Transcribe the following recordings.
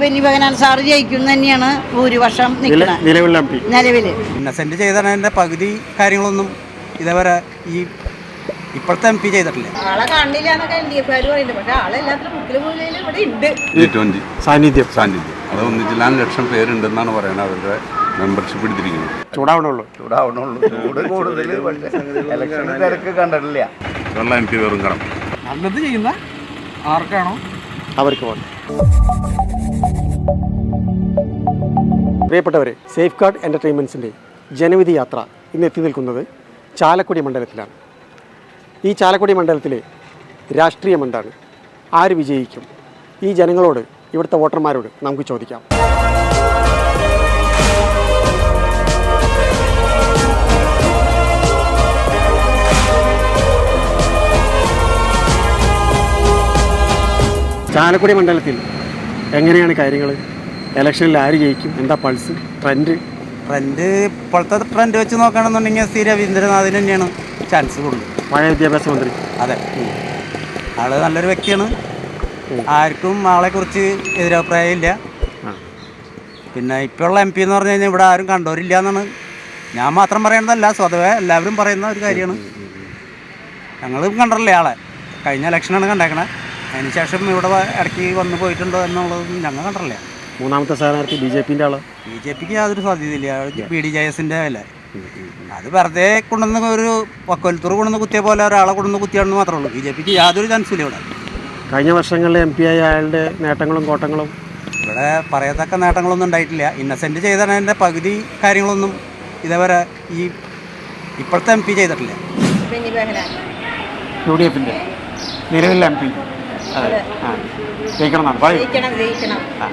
Benny sir ജയിക്കും തന്നെയാണ് ഭൂരിപക്ഷം നിലവിൽ ഇന്നസെന്റ് ചെയ്തതിന്റെ പകുതി കാര്യങ്ങളൊന്നും ഇതേവരെ ഈ ഇപ്പോഴത്തെ എം പി ചെയ്തിട്ടില്ല. ആളെ കാണില്ല എന്നൊക്കെ എൽ ഡി പറയുന്നത് പക്ഷെ ആളെല്ലാത്തിനും മുക്കിലും മൂലയിലും ഇവിടെ ഉണ്ട്. ജി ട്വന്റി സാന്നിധ്യം. സാന്നിധ്യം. അത് ഒന്നിച്ചില്ലാൻ ലക്ഷം പേരുണ്ടെന്നാണ് പറയുന്നത് അവരുടെ മെമ്പർഷിപ്പ് എടുത്തിരിക്കുന്നത്. ചൂടാവണുള്ളൂ. ചൂടാവണുള്ളൂ. ചൂട് കൂടുതൽ പക്ഷേ ഇലക്ഷൻ തിരക്ക് കണ്ടിട്ടില്ല. വെള്ള എം പി വെറും കടം. നല്ലത് ചെയ്യുന്ന ആർക്കാണോ? അവർക്ക് പോകണം പ്രിയപ്പെട്ടവരെ സേഫ് ഗാർഡ് എന്റർടൈൻമെന്റ്സിന്റെ ജനവിധി യാത്ര ഇന്ന് എത്തി നിൽക്കുന്നത് ചാലക്കുടി മണ്ഡലത്തിലാണ്. ഈ ചാലക്കുടി മണ്ഡലത്തിലെ രാഷ്ട്രീയം എന്താണ് ആര് വിജയിക്കും? ഈ ജനങ്ങളോട് ഇവിടുത്തെ വോട്ടർമാരോട് നമുക്ക് ചോദിക്കാം. ചാലക്കുടി മണ്ഡലത്തിൽ എങ്ങനെയാണ് കാര്യങ്ങൾ ഇലക്ഷനിൽ ആര് ജയിക്കും? എന്താ പൾസ് ട്രെൻഡ് ട്രെൻഡ് ഇപ്പോഴത്തെ ട്രെൻഡ് വെച്ച് നോക്കുകയാണെന്നുണ്ടെങ്കിൽ സി രവീന്ദ്രനാഥിന് തന്നെയാണ് ചാൻസ് കൂടുതൽ. പഴയ വിദ്യാഭ്യാസ മന്ത്രി. അതെ. ആൾ നല്ലൊരു വ്യക്തിയാണ്. ആർക്കും ആളെ കുറിച്ച് എതിരഭിപ്രായം ഇല്ല. പിന്നെ ഇപ്പോഴുള്ള എം പി എന്ന് പറഞ്ഞു കഴിഞ്ഞാൽ ഇവിടെ ആരും കണ്ടവരില്ല എന്നാണ്. ഞാൻ മാത്രം പറയുന്നതല്ല സ്വതവേ എല്ലാവരും പറയുന്ന ഒരു കാര്യമാണ്. ഞങ്ങളും കണ്ടല്ലേ ആളെ. കഴിഞ്ഞ ഇലക്ഷനാണ് കണ്ടേക്കണേ. അതിന് ശേഷം ഇവിടെ ഇടയ്ക്ക് വന്നു പോയിട്ടുണ്ടോ എന്നുള്ളത് ഞങ്ങൾ കണ്ടില്ല മൂന്നാമത്തെ സ്ഥാനാർത്ഥി ബി ജെ പിന്റെ ആൾ? ബി ജെ പിക്ക് യാതൊരു സാധ്യതയില്ല. ബി ഡി ജെ എസിന്റെ അല്ലേ അത് വെറുതെ കൊണ്ടുവന്ന ഒരു വക്കോലത്തൂർ കൊണ്ടുവന്ന് കുത്തിയ പോലെ ഒരാളെ കൊണ്ടുവന്ന് കുത്തിയാണെന്ന് മാത്രമേ ഉള്ളൂ. ബി ജെ പിക്ക് യാതൊരു ചാൻസും ഇല്ല ഇവിടെ. കഴിഞ്ഞ വർഷങ്ങളിൽ എം പി ആയ അയാളുടെ നേട്ടങ്ങളും കോട്ടങ്ങളും? ഇവിടെ പറയത്തക്ക നേട്ടങ്ങളൊന്നും ഉണ്ടായിട്ടില്ല. ഇന്നസെന്റ് ചെയ്തതിന്റെ പകുതി കാര്യങ്ങളൊന്നും ഇതേവരെ ഈ ഇപ്പോഴത്തെ എം പി ചെയ്തിട്ടില്ല. യു ഡി എഫിന്റെ നിലവിലെ എം പി. ജയിക്കണം എന്നാണ് പറയൂ. ജയിക്കണം ജയിക്കണം. ആ.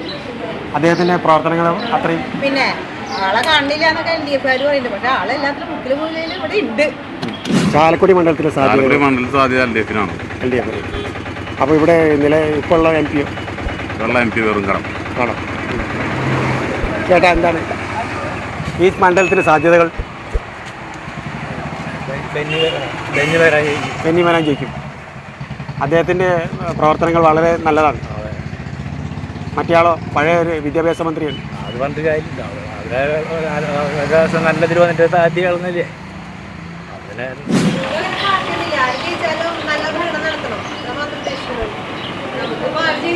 അദ്ദേഹത്തിന്റെ പ്രവർത്തനങ്ങൾ അത്രയും? പിന്നെ ആളെ കാണില്ല എന്നൊക്കെ എൽ ഡി എഫ് പറയുന്നത് പക്ഷെ ആളെല്ലാത്തിനും മുക്കിലും മൂലയിലും ഇവിടെ ഉണ്ട്. ചാലക്കുടി മണ്ഡലത്തിലെ സാധ്യത ചാലക്കുടി മണ്ഡലത്തിൽ സാധ്യത L D എഫിനാണ്. L D F. അപ്പോൾ ഇവിടെ ഇന്നലെ ഇപ്പൊ ഉള്ള എം പി വെള്ള എം പി വെറും കടം. ആണോ? ചേട്ടാ എന്താണ്? ഈ മണ്ഡലത്തിന് സാധ്യതകൾ? ബെന്നി വരാൻ ജയിക്കും. അദ്ദേഹത്തിന്റെ പ്രവർത്തനങ്ങൾ വളരെ നല്ലതാണ്. മറ്റേയാളോ പഴയ ഒരു വിദ്യാഭ്യാസ മന്ത്രിയാണ്. അത് പറഞ്ഞിട്ട് കാര്യമില്ല. ദിവസം നല്ലതിൽ വന്നിട്ട് താത്തി കളന്നില്ലേ അതിനെ നമുക്കൊരു ജോലിക്ക് ചെന്ന് കഴിഞ്ഞാൽ ഈ പാർട്ടി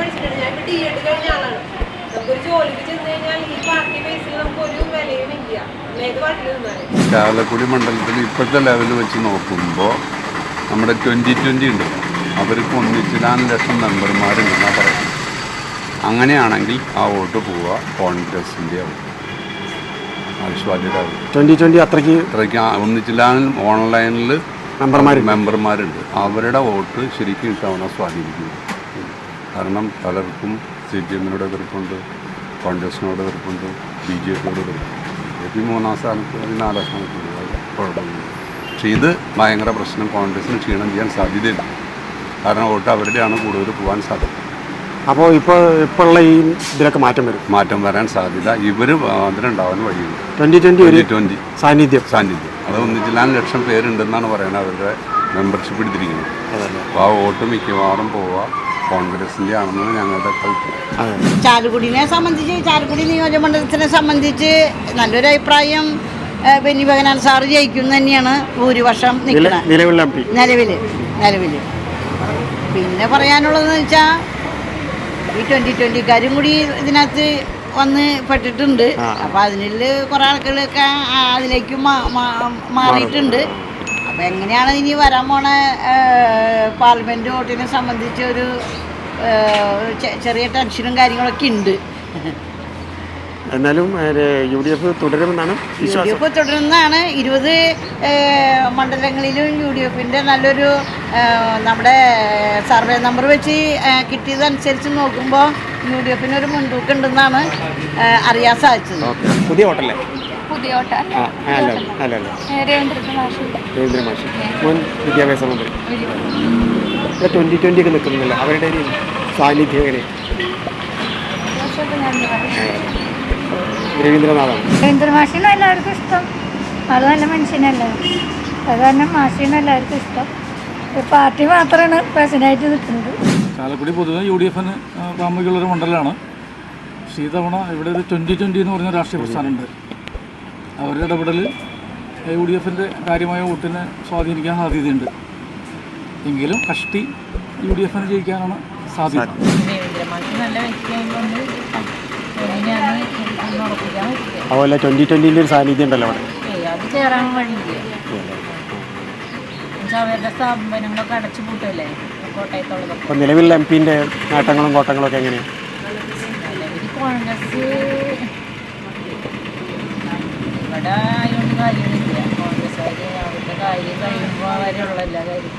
ബേസിൽ നമുക്ക് ഒരു വിലയും ഇല്ല ഏത് പാർട്ടിയിൽ നിന്നാലും ചാലക്കുടി മണ്ഡലത്തിൽ ഇപ്പോഴത്തെ ലെവൽ വെച്ച് നോക്കുമ്പോൾ നമ്മുടെ ട്വന്റി ട്വന്റി ഉണ്ട്. അവർക്ക് ഒന്നിച്ചിടാൻ ലക്ഷം മെമ്പർമാരുണ്ടെന്നാണ് പറയുന്നത്. അങ്ങനെയാണെങ്കിൽ ആ വോട്ട് പോവുക കോൺഗ്രസിന്റെ ആവശ്യവാദിയുടെ ട്വന്റി ട്വന്റി അത്രയ്ക്ക് ഇത്രയ്ക്ക് ഒന്നിച്ചില്ലാൻ ഓൺലൈനിൽ മെമ്പർമാർ മെമ്പർമാരുണ്ട് അവരുടെ വോട്ട് ശരിക്കും ഇത്തവണ സ്വാധീനിക്കുന്നു. കാരണം പലർക്കും സി പി എമ്മിനോട് എതിർപ്പുണ്ട്. കോൺഗ്രസിനോട് വെറുപ്പുണ്ട് ബി ജെ പിയോട് വെറുപ്പുണ്ട് ബി ജെ പി മൂന്നാം സ്ഥാനത്ത് അല്ലെങ്കിൽ നാലാം സ്ഥാനത്ത് കുഴപ്പമില്ല. പക്ഷേ ഇത് ഭയങ്കര പ്രശ്നം കോൺഗ്രസിന് ക്ഷീണം ചെയ്യാൻ സാധ്യതയില്ല. കാരണം വോട്ട് അവരുടെയാണ് കൂടുതൽ പോകാൻ സാധ്യത. അപ്പോൾ ഇപ്പോൾ ഇപ്പോഴുള്ള ഈ ഇതിലൊക്കെ മാറ്റം വരും? മാറ്റം വരാൻ സാധ്യത. ഇവർ അതിനുണ്ടാവാൻ വഴിയുണ്ട്. ട്വന്റി ട്വന്റി ഒരു ട്വന്റി ട്വന്റി സാന്നിധ്യം. സാന്നിധ്യം. അത് ഒന്നിച്ചില്ലാൻ ലക്ഷം പേരുണ്ടെന്നാണ് പറയുന്നത് അവരുടെ മെമ്പർഷിപ്പ് എടുത്തിരിക്കുന്നത്. അപ്പോൾ ആ വോട്ട് മിക്കവാറും പോവുക കോൺഗ്രസിന്റെ ആണെന്നാണ് ഞങ്ങളുടെ ചാലുകുടിനെ അതെ ചാലക്കുടിനെ സംബന്ധിച്ച് ചാലക്കുടി നിയോജകമണ്ഡലത്തിനെ സംബന്ധിച്ച് നല്ലൊരു അഭിപ്രായം ബെന്നി ബഹനാൻ സാറ് ജയിക്കും തന്നെയാണ് ഭൂരിപക്ഷം നിലവിൽ നിലവിൽ നിലവിൽ നിലവിൽ പിന്നെ പറയാനുള്ളതെന്ന് വെച്ചാൽ ഈ ട്വന്റി ട്വന്റിക്കാരും കൂടി ഇതിനകത്ത് വന്ന് പെട്ടിട്ടുണ്ട്. അപ്പോൾ അതിനിൽ കുറേ ആൾക്കാരൊക്കെ അതിലേക്ക് മാറിയിട്ടുണ്ട്. അപ്പോൾ എങ്ങനെയാണ് ഇനി വരാൻ പോണ പാർലമെന്റ് വോട്ടിനെ സംബന്ധിച്ച് ഒരു ചെറിയ ടെൻഷനും കാര്യങ്ങളൊക്കെ ഉണ്ട്. എന്നാലും യു ഡി എഫ് തുടരുമെന്നാണ് യു ഡി എഫ് തുടരുന്നതാണ്. ഇരുപത് മണ്ഡലങ്ങളിലും യു ഡി എഫിന്റെ നല്ലൊരു നമ്മുടെ സർവേ നമ്പർ വെച്ച് കിട്ടിയതനുസരിച്ച് നോക്കുമ്പോൾ യു ഡി എഫിന് ഒരു മുൻതൂക്കം ഉണ്ടെന്നാണ് അറിയാൻ സാധിച്ചത്. പുതിയ ഹോട്ടലേ പുതിയ ഓട്ട ആ അല്ല അല്ല അല്ല രവീന്ദ്രനാഥ് മാഷ്. മുൻ വിദ്യാഭ്യാസ മന്ത്രി. ട്വന്റി ട്വന്റി ഒക്കെ നിൽക്കുന്നില്ല അവരുടെ സാന്നിധ്യം എങ്ങനെ? രവീന്ദ്രനാഥാണ്? രവീന്ദ്ര മാഷിനും എല്ലാവർക്കും ഇഷ്ടം. അത് നല്ല മനുഷ്യനല്ലേ? അത് കാരണം മാഷിനും എല്ലാവർക്കും ഇഷ്ടം. പാർട്ടി മാത്രമാണ് പ്രസിഡന്റായിട്ട് നിൽക്കുന്നത്. ചാലക്കുടി പൊതുവെ യു ഡി എഫിന് പ്രാമുഖ്യമുള്ളൊരു മണ്ഡലമാണ് പക്ഷേ ഇതവണ ഇവിടെ ഒരു ട്വന്റി ട്വന്റി എന്ന് പറഞ്ഞ രാഷ്ട്രീയ പ്രസ്ഥാനമുണ്ട്. അവരുടെ ഇടപെടൽ യു ഡി എഫിന്റെ കാര്യമായ വോട്ടിനെ സ്വാധീനിക്കാൻ സാധ്യതയുണ്ട്. എങ്കിലും കഷ്ടി യു ഡി എഫിന് ജയിക്കാനാണ് സാധ്യത. അതുപോലെ ട്വന്റി ട്വന്റിന്റെ ഒരു സാന്നിധ്യം ഉണ്ടല്ലോ അവിടെ. നിലവിൽ എം പിന്റെ നേട്ടങ്ങളും കോട്ടങ്ങളും ഒക്കെ എങ്ങനെയാണ് കോൺഗ്രസ് ഇവിടെ ആയതുകൊണ്ട് കാര്യമില്ല. കോൺഗ്രസ്സുകാർ അവരുടെ കാര്യം കഴിയുമ്പോൾ അവരുള്ള എല്ലാ കാര്യം.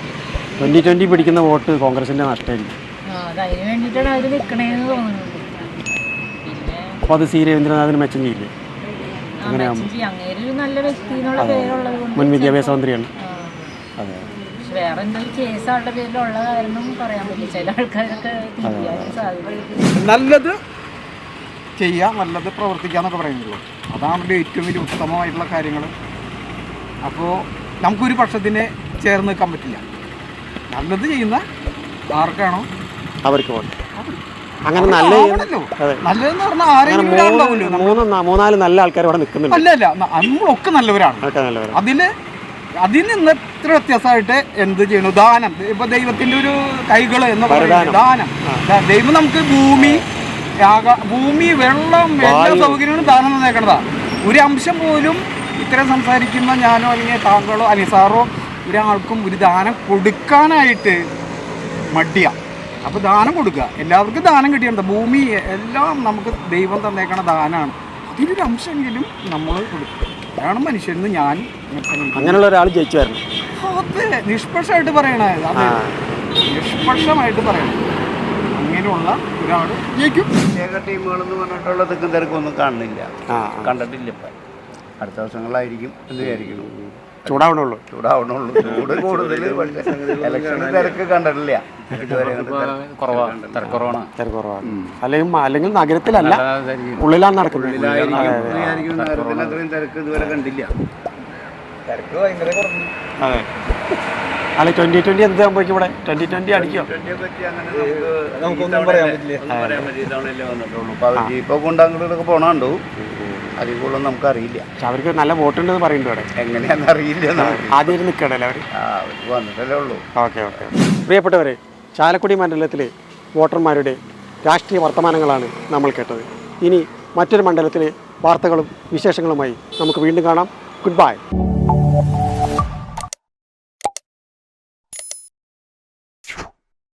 ട്വന്റി ട്വന്റി പിടിക്കുന്ന വോട്ട് കോൺഗ്രസിന്റെ നഷ്ടമായിരിക്കും. ആ അത് അതിന് വേണ്ടിയിട്ടാണ് അവർ നിൽക്കണേന്ന് തോന്നുന്നുണ്ട് പിന്നെ അപ്പോൾ അത് സി രവീന്ദ്രനാഥിന് മെച്ചം ചെയ്യില്ലേ ആ മെച്ചം അങ്ങേര് ഒരു നല്ല വ്യക്തി എന്നുള്ള പേരുള്ളത് കൊണ്ട് മുൻ വിദ്യാഭ്യാസ മന്ത്രിയാണ്. ആ. അതെ. പക്ഷെ വേറെ എന്തൊരു കേസ് ആളുടെ പേരിലുള്ള കാരണം പറയാൻ പറ്റില്ല. ചില ആൾക്കാരൊക്കെ തിരിയാനും സാധ്യത നല്ലത് ചെയ്യുക നല്ലത് പ്രവർത്തിക്കുക എന്നൊക്കെ പറയുന്നുള്ളൂ. അതാണല്ലോ ഏറ്റവും വലിയ ഉത്തമമായിട്ടുള്ള കാര്യങ്ങൾ. അപ്പോൾ നമുക്കൊരു പക്ഷത്തിനെ ചേർന്ന് നിൽക്കാൻ പറ്റില്ല. നല്ലത് ചെയ്യുന്ന ആർക്കാണോ? അവർക്ക് അങ്ങനെ നല്ല നല്ലതെന്ന് പറഞ്ഞാൽ ആരെങ്കിലും മൂന്ന് മൂന്നാൽ നല്ല ആൾക്കാർ അവിടെ നിൽക്കുന്നുണ്ട്. അല്ല അല്ല. നമ്മളൊക്കെ നല്ലവരാണ്. അതിൽ അതിൽ നിന്ന് ഇത്ര വ്യത്യാസമായിട്ട് എന്ത് ചെയ്യണം? ദാനം. ഇപ്പൊ ദൈവത്തിന്റെ ഒരു കൈകൾ എന്ന് പറയുന്നത് ദാനം. ദൈവം നമുക്ക് ഭൂമി ഭൂമി വെള്ളം എല്ലാ സൗകര്യങ്ങളും ദാനം തന്നേക്കണതാ. ഒരു അംശം പോലും ഇത്തരം സംസാരിക്കുന്ന ഞാനോ അല്ലെങ്കിൽ താങ്കളോ അല്ലെങ്കിൽ സാറോ ഒരാൾക്കും ഒരു ദാനം കൊടുക്കാനായിട്ട് മടിയ. അപ്പോൾ ദാനം കൊടുക്കുക എല്ലാവർക്കും ദാനം കിട്ടിയുണ്ട് ഭൂമി എല്ലാം നമുക്ക് ദൈവം തന്നേക്കണ ദാനമാണ് അതിലൊരു അംശമെങ്കിലും നമ്മൾ കൊടുക്കുക അതാണ് മനുഷ്യനെന്ന് ഞാൻ അങ്ങനെയുള്ള ഒരാൾ ജയിച്ചു വരണം. അതെ നിഷ്പക്ഷമായിട്ട് പറയണേ അതെ. നിഷ്പക്ഷമായിട്ട് പറയണം. അങ്ങനെയുള്ള ഒരാൾ ജയിക്കും. പ്രത്യേക ടീമുകളെന്ന് പറഞ്ഞിട്ടുള്ള തെക്കും ഒന്നും കാണുന്നില്ല. ആ കണ്ടിട്ടില്ല ഇപ്പം. അടുത്ത ദിവസങ്ങളായിരിക്കും എന്ന് വിചാരിക്കുന്നു. ചൂടാവണുള്ളൂ. ചൂടാവണുള്ളൂ. ചൂട് കൂടുതൽ ഇലക്ഷൻ തിരക്ക് കണ്ടിട്ടില്ല. തിരക്ക് തിരക്ക് അല്ലെങ്കിൽ അല്ലെങ്കിൽ നഗരത്തിലല്ല ഉള്ളിലാണ് നടക്കുന്നത്. അത്രയും തിരക്ക് ഇതുവരെ കണ്ടില്ല. തിരക്ക് ഭയങ്കര കുറഞ്ഞു അതെ. അല്ല ട്വന്റി ട്വന്റി എന്ത് സംഭവിക്കും ഇവിടെ? ട്വന്റി ട്വന്റി അടിക്കോ? നമുക്ക് നമുക്കൊന്നും പറയാൻ പറ്റില്ല. ഒന്നും പറയാൻ പറ്റില്ല. ഇതവണയല്ലേ വന്നിട്ടുള്ളൂ. അപ്പോൾ അവർ ജീപ്പൊക്കെ കൊണ്ട് അങ്ങോട്ടൊക്കെ പോണുണ്ടോ? അതിൽ കൂടുതൽ നമുക്കറിയില്ല. പക്ഷെ അവർക്ക് നല്ല വോട്ടുണ്ടെന്ന് പറയുന്നുണ്ട് ഇവിടെ. എങ്ങനെയാണെന്ന് അറിയില്ല നമുക്ക്. ആദ്യം നിൽക്കണല്ലേ അവർ വന്നിട്ടല്ലേ ഉള്ളൂ. ഓക്കെ ഓക്കെ പ്രിയപ്പെട്ടവരെ ചാലക്കുടി മണ്ഡലത്തിലെ വോട്ടർമാരുടെ രാഷ്ട്രീയ വർത്തമാനങ്ങളാണ് നമ്മൾ കേട്ടത്. ഇനി മറ്റൊരു മണ്ഡലത്തിലെ വാർത്തകളും വിശേഷങ്ങളുമായി നമുക്ക് വീണ്ടും കാണാം. Good bye